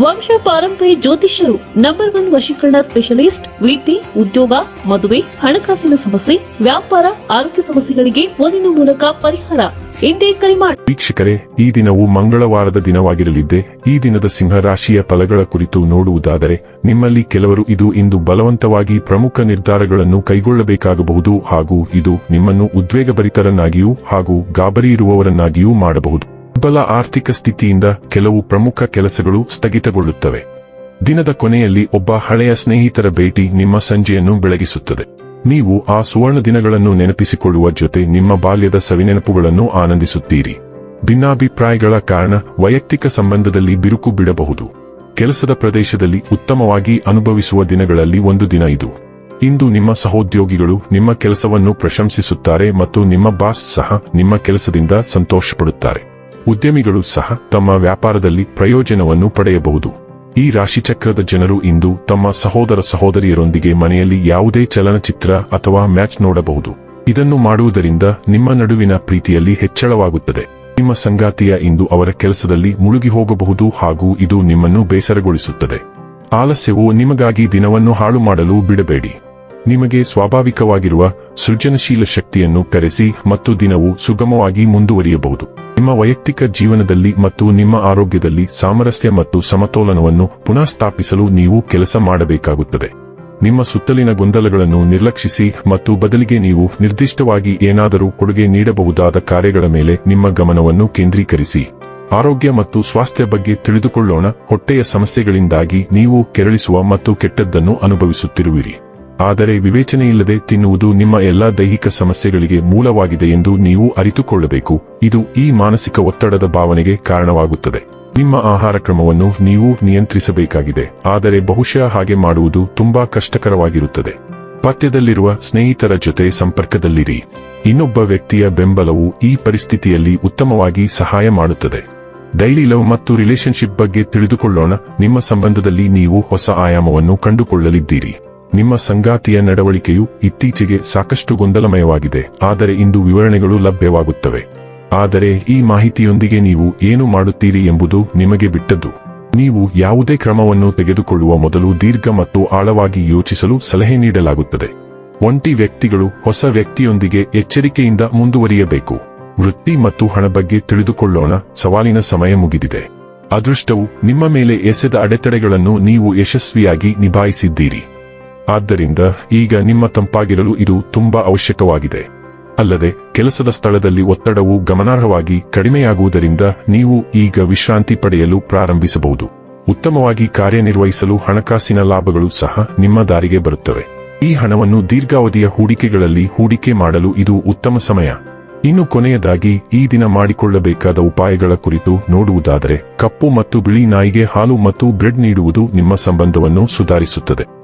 ವಂಶ ಪಾರಂಪರ್ಯ ಜ್ಯೋತಿಷ್ಯರು ನಂಬರ್ ಒನ್ ವಶೀಕರಣ ಸ್ಪೆಷಲಿಸ್ಟ್ ವೃತ್ತಿ ಉದ್ಯೋಗ, ಮದುವೆ, ಹಣಕಾಸಿನ ಸಮಸ್ಯೆ, ವ್ಯಾಪಾರ, ಆರೋಗ್ಯ ಸಮಸ್ಯೆಗಳಿಗೆ ಫೋನಿನ ಮೂಲಕ ಪರಿಹಾರ. ವೀಕ್ಷಕರೇ, ಈ ದಿನವು ಮಂಗಳವಾರದ ದಿನವಾಗಿರಲಿದ್ದೆ. ಈ ದಿನದ ಸಿಂಹ ರಾಶಿಯ ಫಲಗಳ ಕುರಿತು ನೋಡುವುದಾದರೆ, ನಿಮ್ಮಲ್ಲಿ ಕೆಲವರು ಇದು ಇಂದು ಬಲವಂತವಾಗಿ ಪ್ರಮುಖ ನಿರ್ಧಾರಗಳನ್ನು ಕೈಗೊಳ್ಳಬೇಕಾಗಬಹುದು ಹಾಗೂ ಇದು ನಿಮ್ಮನ್ನು ಉದ್ವೇಗಭರಿತರನ್ನಾಗಿಯೂ ಹಾಗೂ ಗಾಬರಿ ಇರುವವರನ್ನಾಗಿಯೂ ಮಾಡಬಹುದು. ದುರ್ಬಲ ಆರ್ಥಿಕ ಸ್ಥಿತಿಯಿಂದ ಕೆಲವು ಪ್ರಮುಖ ಕೆಲಸಗಳು ಸ್ಥಗಿತಗೊಳ್ಳುತ್ತವೆ. ದಿನದ ಕೊನೆಯಲ್ಲಿ ಒಬ್ಬ ಹಳೆಯ ಸ್ನೇಹಿತರ ಭೇಟಿ ನಿಮ್ಮ ಸಂಜೆಯನ್ನು ಬೆಳಗಿಸುತ್ತದೆ. ನೀವು ಆ ಸುವರ್ಣ ದಿನಗಳನ್ನು ನೆನಪಿಸಿಕೊಳ್ಳುವ ಜೊತೆ ನಿಮ್ಮ ಬಾಲ್ಯದ ಸವಿನೆನಪುಗಳನ್ನು ಆನಂದಿಸುತ್ತೀರಿ. ಭಿನ್ನಾಭಿಪ್ರಾಯಗಳ ಕಾರಣ ವೈಯಕ್ತಿಕ ಸಂಬಂಧದಲ್ಲಿ ಬಿರುಕು ಬಿಡಬಹುದು. ಕೆಲಸದ ಪ್ರದೇಶದಲ್ಲಿ ಉತ್ತಮವಾಗಿ ಅನುಭವಿಸುವ ದಿನಗಳಲ್ಲಿ ಒಂದು ದಿನ ಇದು. ಇಂದು ನಿಮ್ಮ ಸಹೋದ್ಯೋಗಿಗಳು ನಿಮ್ಮ ಕೆಲಸವನ್ನು ಪ್ರಶಂಸಿಸುತ್ತಾರೆ ಮತ್ತು ನಿಮ್ಮ ಬಾಸ್ ಸಹ ನಿಮ್ಮ ಕೆಲಸದಿಂದ ಸಂತೋಷಪಡುತ್ತಾರೆ. ಉದ್ಯಮಿಗಳು ಸಹ ತಮ್ಮ ವ್ಯಾಪಾರದಲ್ಲಿ ಪ್ರಯೋಜನವನ್ನು ಪಡೆಯಬಹುದು. ಈ ರಾಶಿಚಕ್ರದ ಜನರು ಇಂದು ತಮ್ಮ ಸಹೋದರ ಸಹೋದರಿಯರೊಂದಿಗೆ ಮನೆಯಲ್ಲಿ ಯಾವುದೇ ಚಲನಚಿತ್ರ ಅಥವಾ ಮ್ಯಾಚ್ ನೋಡಬಹುದು. ಇದನ್ನು ಮಾಡುವುದರಿಂದ ನಿಮ್ಮ ನಡುವಿನ ಪ್ರೀತಿಯಲ್ಲಿ ಹೆಚ್ಚಳವಾಗುತ್ತದೆ. ನಿಮ್ಮ ಸಂಗಾತಿಯ ಇಂದು ಅವರ ಕೆಲಸದಲ್ಲಿ ಮುಳುಗಿ ಹೋಗಬಹುದು ಹಾಗೂ ಇದು ನಿಮ್ಮನ್ನು ಬೇಸರಗೊಳಿಸುತ್ತದೆ. ಆಲಸ್ಯವು ನಿಮಗಾಗಿ ದಿನವನ್ನು ಹಾಳು ಮಾಡಲು ಬಿಡಬೇಡಿ. ನಿಮಗೆ ಸ್ವಾಭಾವಿಕವಾಗಿರುವ ಸೃಜನಶೀಲ ಶಕ್ತಿಯನ್ನು ಕರೆಸಿ ಮತ್ತು ದಿನವು ಸುಗಮವಾಗಿ ಮುಂದುವರಿಯಬಹುದು. ನಿಮ್ಮ ವೈಯಕ್ತಿಕ ಜೀವನದಲ್ಲಿ ಮತ್ತು ನಿಮ್ಮ ಆರೋಗ್ಯದಲ್ಲಿ ಸಾಮರಸ್ಯ ಮತ್ತು ಸಮತೋಲನವನ್ನು ಪುನಃ ಸ್ಥಾಪಿಸಲು ನೀವು ಕೆಲಸ ಮಾಡಬೇಕಾಗುತ್ತದೆ. ನಿಮ್ಮ ಸುತ್ತಲಿನ ಗೊಂದಲಗಳನ್ನು ನಿರ್ಲಕ್ಷಿಸಿ ಮತ್ತು ಬದಲಿಗೆ ನೀವು ನಿರ್ದಿಷ್ಟವಾಗಿ ಏನಾದರೂ ಕೊಡುಗೆ ನೀಡಬಹುದಾದ ಕಾರ್ಯಗಳ ಮೇಲೆ ನಿಮ್ಮ ಗಮನವನ್ನು ಕೇಂದ್ರೀಕರಿಸಿ. ಆರೋಗ್ಯ ಮತ್ತು ಸ್ವಾಸ್ಥ್ಯ ಬಗ್ಗೆ ತಿಳಿದುಕೊಳ್ಳೋಣ, ಹೊಟ್ಟೆಯ ಸಮಸ್ಯೆಗಳಿಂದಾಗಿ ನೀವು ಕೆರಳಿಸುವ ಮತ್ತು ಕೆಟ್ಟದ್ದನ್ನು ಅನುಭವಿಸುತ್ತಿರುವಿರಿ. ಆದರೆ ವಿವೇಚನೆಯಿಲ್ಲದೆ ತಿನ್ನುವುದು ನಿಮ್ಮ ಎಲ್ಲಾ ದೈಹಿಕ ಸಮಸ್ಯೆಗಳಿಗೆ ಮೂಲವಾಗಿದೆ ಎಂದು ನೀವು ಅರಿತುಕೊಳ್ಳಬೇಕು. ಇದು ಈ ಮಾನಸಿಕ ಒತ್ತಡದ ಭಾವನೆಗೆ ಕಾರಣವಾಗುತ್ತದೆ. ನಿಮ್ಮ ಆಹಾರ ಕ್ರಮವನ್ನು ನೀವು ನಿಯಂತ್ರಿಸಬೇಕಾಗಿದೆ. ಆದರೆ ಬಹುಶಃ ಹಾಗೆ ಮಾಡುವುದು ತುಂಬಾ ಕಷ್ಟಕರವಾಗಿರುತ್ತದೆ. ಪಠ್ಯದಲ್ಲಿರುವ ಸ್ನೇಹಿತರ ಜೊತೆ ಸಂಪರ್ಕದಲ್ಲಿರಿ. ಇನ್ನೊಬ್ಬ ವ್ಯಕ್ತಿಯ ಬೆಂಬಲವು ಈ ಪರಿಸ್ಥಿತಿಯಲ್ಲಿ ಉತ್ತಮವಾಗಿ ಸಹಾಯ ಮಾಡುತ್ತದೆ. ಡೈಲಿ ಲವ್ ಮತ್ತು ರಿಲೇಶನ್ಶಿಪ್ ಬಗ್ಗೆ ತಿಳಿದುಕೊಳ್ಳೋಣ. ನಿಮ್ಮ ಸಂಬಂಧದಲ್ಲಿ ನೀವು ಹೊಸ ಆಯಾಮವನ್ನು ಕಂಡುಕೊಳ್ಳಲಿದ್ದೀರಿ. ನಿಮ್ಮ ಸಂಗಾತಿಯ ನಡವಳಿಕೆಯು ಇತ್ತೀಚೆಗೆ ಸಾಕಷ್ಟು ಗೊಂದಲಮಯವಾಗಿದೆ. ಆದರೆ ಇಂದು ವಿವರಣೆಗಳು ಲಭ್ಯವಾಗುತ್ತವೆ. ಆದರೆ ಈ ಮಾಹಿತಿಯೊಂದಿಗೆ ನೀವು ಏನು ಮಾಡುತ್ತೀರಿ ಎಂಬುದು ನಿಮಗೆ ಬಿಟ್ಟದ್ದು. ನೀವು ಯಾವುದೇ ಕ್ರಮವನ್ನು ತೆಗೆದುಕೊಳ್ಳುವ ಮೊದಲು ದೀರ್ಘ ಮತ್ತು ಆಳವಾಗಿ ಯೋಚಿಸಲು ಸಲಹೆ ನೀಡಲಾಗುತ್ತದೆ. ಒಂಟಿ ವ್ಯಕ್ತಿಗಳು ಹೊಸ ವ್ಯಕ್ತಿಯೊಂದಿಗೆ ಎಚ್ಚರಿಕೆಯಿಂದ ಮುಂದುವರಿಯಬೇಕು. ವೃತ್ತಿ ಮತ್ತು ಹಣ ಬಗ್ಗೆ ತಿಳಿದುಕೊಳ್ಳೋಣ. ಸವಾಲಿನ ಸಮಯ ಮುಗಿದಿದೆ. ಅದೃಷ್ಟವು ನಿಮ್ಮ ಮೇಲೆ ಎಸೆದ ಅಡೆತಡೆಗಳನ್ನು ನೀವು ಯಶಸ್ವಿಯಾಗಿ ನಿಭಾಯಿಸಿದ್ದೀರಿ. ಆದ್ದರಿಂದ ಈಗ ನಿಮ್ಮ ತಂಪಾಗಿರಲು ಇದು ತುಂಬಾ ಅವಶ್ಯಕವಾಗಿದೆ. ಅಲ್ಲದೆ, ಕೆಲಸದ ಸ್ಥಳದಲ್ಲಿ ಒತ್ತಡವು ಗಮನಾರ್ಹವಾಗಿ ಕಡಿಮೆಯಾಗುವುದರಿಂದ ನೀವು ಈಗ ವಿಶ್ರಾಂತಿ ಪಡೆಯಲು ಪ್ರಾರಂಭಿಸಬಹುದು. ಉತ್ತಮವಾಗಿ ಕಾರ್ಯನಿರ್ವಹಿಸಲು ಹಣಕಾಸಿನ ಲಾಭಗಳು ಸಹ ನಿಮ್ಮ ದಾರಿಗೆ ಬರುತ್ತವೆ. ಈ ಹಣವನ್ನು ದೀರ್ಘಾವಧಿಯ ಹೂಡಿಕೆಗಳಲ್ಲಿ ಹೂಡಿಕೆ ಮಾಡಲು ಇದು ಉತ್ತಮ ಸಮಯ. ಇನ್ನು ಕೊನೆಯದಾಗಿ, ಈ ದಿನ ಮಾಡಿಕೊಳ್ಳಬೇಕಾದ ಉಪಾಯಗಳ ಕುರಿತು ನೋಡುವುದಾದರೆ, ಕಪ್ಪು ಮತ್ತು ಬಿಳಿ ನಾಯಿಗೆ ಹಾಲು ಮತ್ತು ಬ್ರೆಡ್ ನೀಡುವುದು ನಿಮ್ಮ ಸಂಬಂಧವನ್ನು ಸುಧಾರಿಸುತ್ತದೆ.